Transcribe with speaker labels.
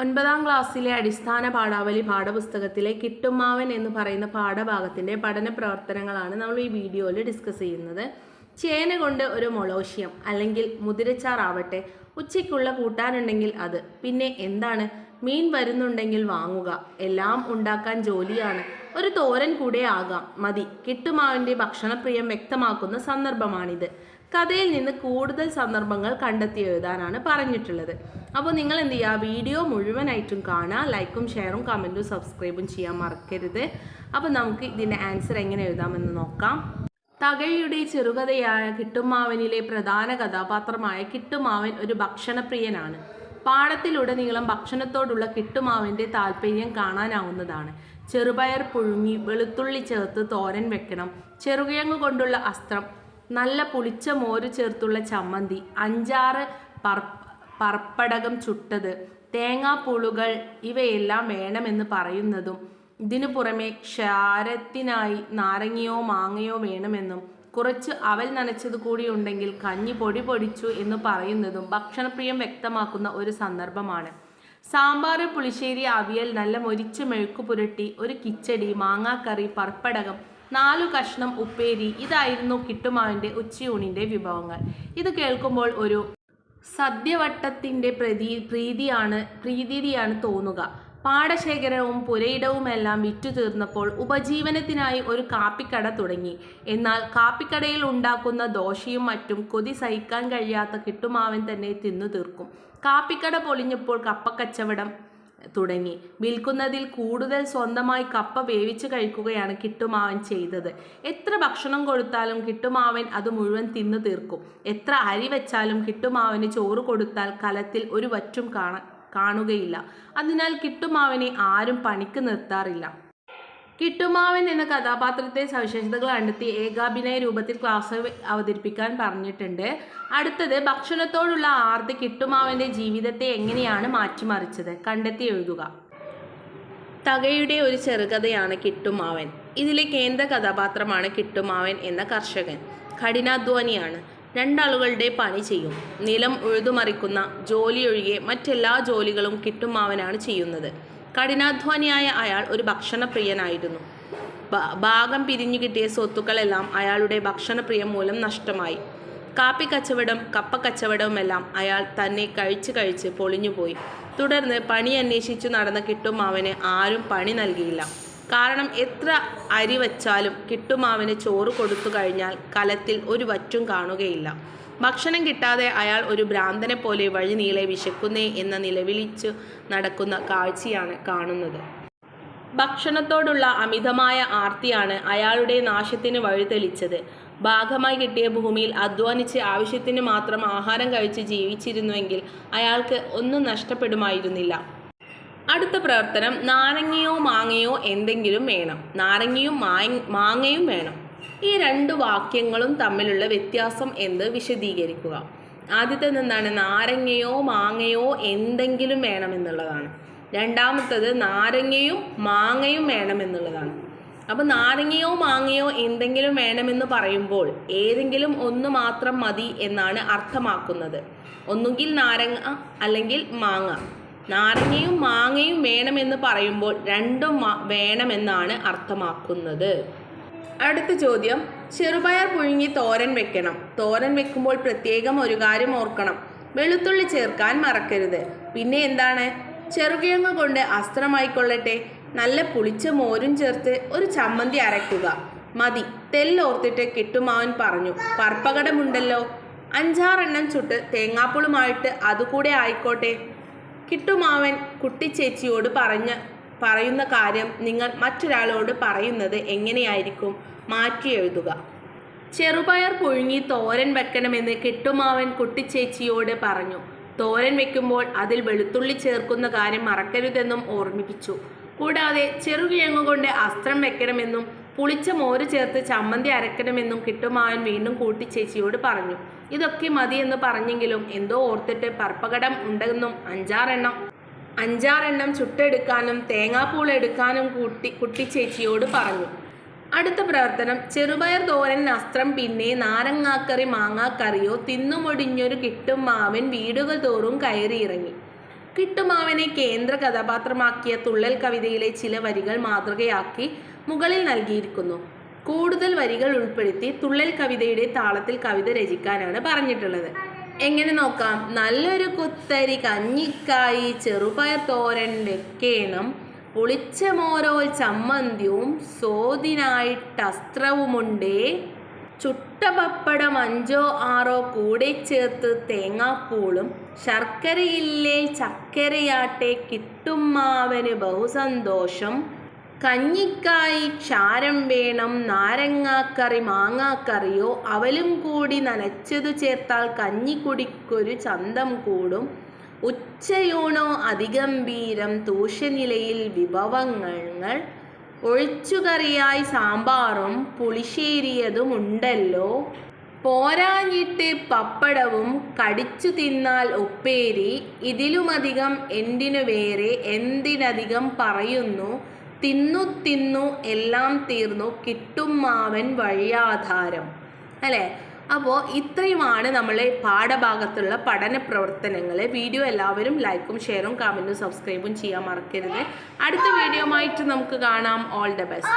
Speaker 1: ഒൻപതാം ക്ലാസ്സിലെ അടിസ്ഥാന പാഠാവലി പാഠപുസ്തകത്തിലെ കിട്ടുമാവൻ എന്ന് പറയുന്ന പാഠഭാഗത്തിന്റെ പഠന പ്രവർത്തനങ്ങളാണ് നമ്മൾ ഈ വീഡിയോയിൽ ഡിസ്കസ് ചെയ്യുന്നത്. ചേന കൊണ്ട് ഒരു മൊളോഷ്യം അല്ലെങ്കിൽ മുതിരച്ചാറാവട്ടെ ഉച്ചയ്ക്കുള്ള കൂട്ടാനുണ്ടെങ്കിൽ അത്. പിന്നെ എന്താണ്? മീൻ വരുന്നുണ്ടെങ്കിൽ വാങ്ങുക. എല്ലാം ഉണ്ടാക്കാൻ ജോലിയാണ്. ഒരു തോരൻ കൂടെ ആകാം. മതി. കിട്ടുമാവിന്റെ ഭക്ഷണപ്രിയം വ്യക്തമാക്കുന്ന സന്ദർഭമാണിത്. കഥയിൽ നിന്ന് കൂടുതൽ സന്ദർഭങ്ങൾ കണ്ടെത്തി എഴുതാനാണ് പറഞ്ഞിട്ടുള്ളത്. അപ്പോൾ നിങ്ങൾ എന്ത് ചെയ്യുക? വീഡിയോ മുഴുവനായിട്ടും കാണുക. ലൈക്കും ഷെയറും കമന്റും സബ്സ്ക്രൈബും ചെയ്യാൻ മറക്കരുത്. അപ്പോൾ നമുക്ക് ഇതിന്റെ ആൻസർ എങ്ങനെ എഴുതാമെന്ന് നോക്കാം. തകഴിയുടെ ചെറുകഥയായ കിട്ടുമാവനിലെ പ്രധാന കഥാപാത്രമായ കിട്ടുമാവൻ ഒരു ഭക്ഷണപ്രിയനാണ്. പാഠത്തിലുടനീളം ഭക്ഷണത്തോടുള്ള കിട്ടുമാവിന്റെ താല്പര്യം കാണാനാവുന്നതാണ്. ചെറുപയർ പുഴുങ്ങി വെളുത്തുള്ളി ചേർത്ത് തോരൻ വെക്കണം. ചെറുകിഴങ്ങ് കൊണ്ടുള്ള അസ്ത്രം നല്ല പുളിച്ച മോര് ചേർത്തുള്ള ചമ്മന്തി അഞ്ചാറ് പർ പർപ്പടകം ചുട്ടത് തേങ്ങാപ്പുളുകൾ ഇവയെല്ലാം വേണമെന്ന് പറയുന്നതും ഇതിനു പുറമെ ക്ഷാരത്തിനായി നാരങ്ങയോ മാങ്ങയോ വേണമെന്നും കുറച്ച് അവൽ നനച്ചത് കൂടി ഉണ്ടെങ്കിൽ കഞ്ഞി പൊടി പൊടിച്ചു എന്ന് പറയുന്നതും ഭക്ഷണപ്രിയം വ്യക്തമാക്കുന്ന ഒരു സന്ദർഭമാണ്. സാമ്പാർ പുളിശ്ശേരി അവിയൽ നല്ല മൊരിച്ച് മെഴുക്കു പുരട്ടി ഒരു കിച്ചടി മാങ്ങാക്കറി പർപ്പടകം നാലു കഷ്ണം ഉപ്പേരി ഇതായിരുന്നു കിട്ടുമാവിന്റെ ഉച്ചയൂണിന്റെ വിഭവങ്ങൾ. ഇത് കേൾക്കുമ്പോൾ ഒരു സദ്യവട്ടത്തിന്റെ പ്രതി പ്രീതിയാണ് പ്രീതിയാണ് തോന്നുക. പാടശേഖരവും പുരയിടവുമെല്ലാം വിറ്റു തീർന്നപ്പോൾ ഉപജീവനത്തിനായി ഒരു കാപ്പിക്കട തുടങ്ങി. എന്നാൽ കാപ്പിക്കടയിൽ ഉണ്ടാക്കുന്ന ദോശയും മറ്റും കൊതി സഹിക്കാൻ കഴിയാത്ത കിട്ടുമാവൻ തന്നെ തിന്നു തീർക്കും. കാപ്പിക്കട പൊളിഞ്ഞപ്പോൾ കപ്പക്കച്ചവടം തുടങ്ങി. വിൽക്കുന്നതിൽ കൂടുതൽ സ്വന്തമായി കപ്പ വേവിച്ച് കഴിക്കുകയാണ് കിട്ടുമാവൻ ചെയ്തത്. എത്ര ഭക്ഷണം കൊടുത്താലും കിട്ടുമാവൻ അത് മുഴുവൻ തിന്നു തീർക്കും. എത്ര അരി വെച്ചാലും കിട്ടുമാവന് ചോറ് കൊടുത്താൽ കലത്തിൽ ഒരു വറ്റും കാണാൻ കാണുകയില്ല. അതിനാൽ കിട്ടുമാവനെ ആരും പണിക്ക് നിർത്താറില്ല. കിട്ടുമാവൻ എന്ന കഥാപാത്രത്തെ സവിശേഷതകൾ കണ്ടെത്തി ഏകാഭിനയ രൂപത്തിൽ ക്ലാസ് അവതരിപ്പിക്കാൻ പറഞ്ഞിട്ടുണ്ട്. അടുത്തത് ഭക്ഷണത്തോടുള്ള ആർത്തി കിട്ടുമാവന്റെ ജീവിതത്തെ എങ്ങനെയാണ് മാറ്റിമറിച്ചത്? കണ്ടെത്തി എഴുതുക. തകയുടെ ഒരു ചെറുകഥയാണ് കിട്ടുമാവൻ. ഇതിലെ കേന്ദ്ര കഥാപാത്രമാണ് കിട്ടുമാവൻ എന്ന കർഷകൻ. കഠിനാധ്വാനിയാണ്. രണ്ടാളുകളുടെ പണി ചെയ്യും. നിലം ഉഴുതുമറിക്കുന്ന ജോലി ഒഴികെ മറ്റെല്ലാ ജോലികളും കിട്ടുമാവനാണ് ചെയ്യുന്നത്. കഠിനാധ്വാനിയായ അയാൾ ഒരു ഭക്ഷണപ്രിയനായിരുന്നു. ഭാഗം പിരിഞ്ഞു കിട്ടിയ സ്വത്തുക്കളെല്ലാം അയാളുടെ ഭക്ഷണപ്രിയം മൂലം നഷ്ടമായി. കാപ്പി കച്ചവടം കപ്പ കച്ചവടവുമെല്ലാം അയാൾ തന്നെ കഴിച്ച് കഴിച്ച് പൊളിഞ്ഞുപോയി. തുടർന്ന് പണി അന്വേഷിച്ചു നടന്ന കിട്ടുമാവന് ആരും പണി നൽകിയില്ല. കാരണം എത്ര അരി വച്ചാലും കിട്ടുമാവിന് ചോറ് കൊടുത്തു കഴിഞ്ഞാൽ കലത്തിൽ ഒരു വറ്റും കാണുകയില്ല. ഭക്ഷണം കിട്ടാതെ അയാൾ ഒരു ഭ്രാന്തനെ പോലെ വഴി നീളെ വിശക്കുന്നേ എന്ന നിലവിളിച്ചു നടക്കുന്ന കാഴ്ചയാണ് കാണുന്നത്. ഭക്ഷണത്തോടുള്ള അമിതമായ ആർത്തിയാണ് അയാളുടെ നാശത്തിന് വഴിതെളിച്ചത്. ഭാഗമായി കിട്ടിയ ഭൂമിയിൽ അധ്വാനിച്ച് ആവശ്യത്തിന് മാത്രം ആഹാരം കഴിച്ച് ജീവിച്ചിരുന്നുവെങ്കിൽ അയാൾക്ക് ഒന്നും നഷ്ടപ്പെടുമായിരുന്നില്ല. അടുത്ത പ്രവർത്തനം നാരങ്ങയോ മാങ്ങയോ എന്തെങ്കിലും വേണം. നാരങ്ങയും മാങ്ങയും വേണം. ഈ രണ്ട് വാക്യങ്ങളും തമ്മിലുള്ള വ്യത്യാസം എന്ത്? വിശദീകരിക്കുക. ആദ്യത്തെ എന്താണ്? നാരങ്ങയോ മാങ്ങയോ എന്തെങ്കിലും വേണം എന്നുള്ളതാണ്. രണ്ടാമത്തത് നാരങ്ങയും മാങ്ങയും വേണം എന്നുള്ളതാണ്. അപ്പോൾ നാരങ്ങയോ മാങ്ങയോ എന്തെങ്കിലും വേണമെന്ന് പറയുമ്പോൾ ഏതെങ്കിലും ഒന്ന് മാത്രം മതി എന്നാണ് അർത്ഥമാക്കുന്നത്. ഒന്നുകിൽ നാരങ്ങ അല്ലെങ്കിൽ മാങ്ങ. നാരങ്ങയും മാങ്ങയും വേണമെന്ന് പറയുമ്പോൾ രണ്ടും വേണമെന്നാണ് അർത്ഥമാക്കുന്നത്. അടുത്ത ചോദ്യം. ചെറുപയർ പുഴുങ്ങി തോരൻ വെക്കണം. തോരൻ വെക്കുമ്പോൾ പ്രത്യേകം ഒരു കാര്യം ഓർക്കണം. വെളുത്തുള്ളി ചേർക്കാൻ മറക്കരുത്. പിന്നെ എന്താണ്? ചെറുകിഴങ്ങ് കൊണ്ട് അസ്ത്രമായിക്കൊള്ളട്ടെ. നല്ല പുളിച്ച മോരും ചേർത്ത് ഒരു ചമ്മന്തി അരയ്ക്കുക മതി. തെല്ലോർത്തിട്ട് കിട്ടുമാവൻ പറഞ്ഞു. പർപ്പകടമുണ്ടല്ലോ. അഞ്ചാറെണ്ണം ചുട്ട് തേങ്ങാപ്പുളുമായിട്ട് അതുകൂടെ ആയിക്കോട്ടെ. കിട്ടുമാവൻ കുട്ടിച്ചേച്ചിയോട് പറഞ്ഞ പറയുന്ന കാര്യം നിങ്ങൾ മറ്റൊരാളോട് പറയുന്നത് എങ്ങനെയായിരിക്കും? മാറ്റി എഴുതുക. ചെറുപയർ പുഴുങ്ങി തോരൻ വെക്കണമെന്ന് കിട്ടുമാവൻ കുട്ടിച്ചേച്ചിയോട് പറഞ്ഞു. തോരൻ വെക്കുമ്പോൾ അതിൽ വെളുത്തുള്ളി ചേർക്കുന്ന കാര്യം മറക്കരുതെന്നും ഓർമ്മിപ്പിച്ചു. കൂടാതെ ചെറുകിഴങ്ങ് കൊണ്ട് അസ്ത്രം വെക്കണമെന്നും പുളിച്ച മോര് ചേർത്ത് ചമ്മന്തി അരക്കണമെന്നും കിട്ടുമാവൻ വീണ്ടും കൂട്ടിച്ചേച്ചിയോട് പറഞ്ഞു. ഇതൊക്കെ മതിയെന്ന് പറഞ്ഞെങ്കിലും എന്തോ ഓർത്തിട്ട് പർപ്പകടം ഉണ്ടെന്നും അഞ്ചാറെണ്ണം. അഞ്ചാറെണ്ണം ചുട്ടെടുക്കാനും തേങ്ങാപ്പൂൾ എടുക്കാനും കൂട്ടി കുട്ടിച്ചേച്ചിയോട് പറഞ്ഞു. അടുത്ത പ്രവർത്തനം ചെറുപയർ തോരൻ അസ്ത്രം പിന്നെ നാരങ്ങാക്കറി മാങ്ങാക്കറിയോ തിന്നുമൊടിഞ്ഞൊരു കിട്ടും മാവൻ വീടുകൾ തോറും കയറിയിറങ്ങി കിട്ടുമാവനെ കേന്ദ്ര കഥാപാത്രമാക്കിയ തുള്ളൽ കവിതയിലെ ചില വരികൾ മാതൃകയാക്കി മുകളിൽ നൽകിയിരിക്കുന്നു. കൂടുതൽ വരികൾ ഉൾപ്പെടുത്തി തുള്ളൽ കവിതയുടെ താളത്തിൽ കവിത രചിക്കാനാണ് പറഞ്ഞിട്ടുള്ളത്. എങ്ങനെ നോക്കാം? നല്ലൊരു കുത്തരി കഞ്ഞിക്കായി ചെറുപയർ തോരന്റെ കേണം പുളിച്ച മോരോൽ ചമ്മന്തിയും സോതിനായിട്ടസ്ത്രവുമുണ്ടേ ചുട്ട പപ്പടം അഞ്ചോ ആറോ കൂടെ ചേർത്ത് തേങ്ങാപ്പൂളും ശർക്കരയില്ലേ ചക്കരയാട്ടെ കിട്ടും മാവന് ബഹുസന്തോഷം. കഞ്ഞിക്കായി ക്ഷാരം വേണം നാരങ്ങാക്കറി മാങ്ങാക്കറിയോ? അവലും കൂടി നനച്ചതു ചേർത്താൽ കഞ്ഞിക്കുടിക്കൊരു ചന്തം കൂടും. ഉച്ചയൂണോ അതിഗംഭീരം തൂഷനിലയിൽ വിഭവങ്ങൾ. ഒഴിച്ചുകറിയായി സാമ്പാറും പുളിശ്ശേരിയതും ഉണ്ടല്ലോ പോരാഞ്ഞിട്ട് പപ്പടവും കടിച്ചു തിന്നാൽ ഉപ്പേരി. ഇതിലുമധികം എന്തിനു വേറെ? എന്തിനധികം പറയുന്നു? തിന്നു തിന്നു എല്ലാം തീർന്നു കിട്ടും മാവൻ വഴിയാധാരം. അല്ലേ? അപ്പോൾ ഇത്രയുമാണ് നമ്മൾ പാഠഭാഗത്തുള്ള പഠന പ്രവർത്തനങ്ങൾ വീഡിയോ എല്ലാവരും ലൈക്കും ഷെയറും കമന്റും സബ്സ്ക്രൈബും ചെയ്യാൻ മറക്കരുത്. അടുത്ത വീഡിയോ ആയിട്ട് നമുക്ക് കാണാം. All the best